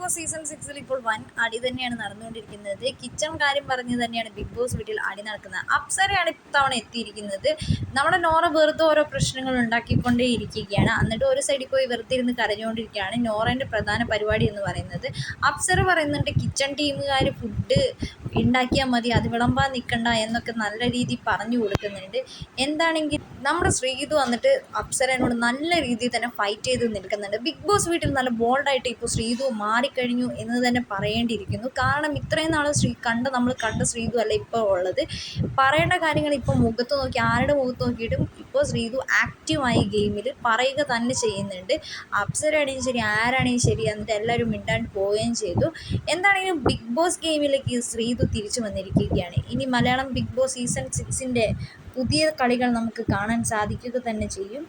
Boss season സിക്സിൽ ഇപ്പോൾ വൻ അടി തന്നെയാണ് നടന്നുകൊണ്ടിരിക്കുന്നത്. കിച്ചൺ കാര്യം പറഞ്ഞു തന്നെയാണ് ബിഗ് ബോസ് വീട്ടിൽ അടി നടക്കുന്നത്. അപ്സരയാണ് ഇത്തവണ എത്തിയിരിക്കുന്നത്. നമ്മുടെ നോറ വെറുതെ ഓരോ പ്രശ്നങ്ങൾ ഉണ്ടാക്കിക്കൊണ്ടേ ഇരിക്കുകയാണ്. എന്നിട്ട് ഒരു സൈഡിൽ പോയി വെറുതെ ഇരുന്ന് കരഞ്ഞുകൊണ്ടിരിക്കുകയാണ് നോറേന്റെ പ്രധാന പരിപാടി എന്ന് പറയുന്നത്. അപ്സര പറയുന്നുണ്ട് കിച്ചൺ ടീമുകാർ ഫുഡ് ഉണ്ടാക്കിയാൽ മതി അത് വിളമ്പാൻ നിൽക്കണ്ട എന്നൊക്കെ നല്ല രീതിയിൽ പറഞ്ഞു കൊടുക്കുന്നുണ്ട്. എന്താണെങ്കിൽ നമ്മുടെ ശ്രീതു വന്നിട്ട് അപ്സരനോട് നല്ല രീതിയിൽ തന്നെ ഫൈറ്റ് ചെയ്ത് നിൽക്കുന്നുണ്ട്. ബിഗ് ബോസ് വീട്ടിൽ നല്ല ബോൾഡായിട്ട് ഇപ്പോൾ ശ്രീതു മാറിക്കഴിഞ്ഞു എന്ന് തന്നെ പറയേണ്ടിയിരിക്കുന്നു. കാരണം ഇത്രയും നാൾ ശ്രീ കണ്ട നമ്മൾ കണ്ട ശ്രീതു അല്ല ഇപ്പോൾ ഉള്ളത്. പറയേണ്ട കാര്യങ്ങൾ ഇപ്പോൾ മുഖത്ത് നോക്കി ആരുടെ മുഖത്ത് നോക്കിയിട്ടും ഇപ്പോൾ ശ്രീതു ആക്റ്റീവായി ഗെയിമിൽ പറയുക തന്നെ ചെയ്യുന്നുണ്ട്. അപ്സരയാണെങ്കിലും ശരി ആരാണെങ്കിലും ശരി എന്നിട്ട് എല്ലാവരും മിണ്ടാണ്ട് പോവുകയും ചെയ്തു. എന്താണെങ്കിലും ബിഗ് ബോസ് ഗെയിമിലേക്ക് ശ്രീതു തിരിച്ചു വന്നിരിക്കുകയാണ്. ഇനി മലയാളം ബിഗ് ബോസ് സീസൺ സിക്സിന്റെ പുതിയ കളികൾ നമുക്ക് കാണാൻ സാധിക്കുക തന്നെ ചെയ്യും.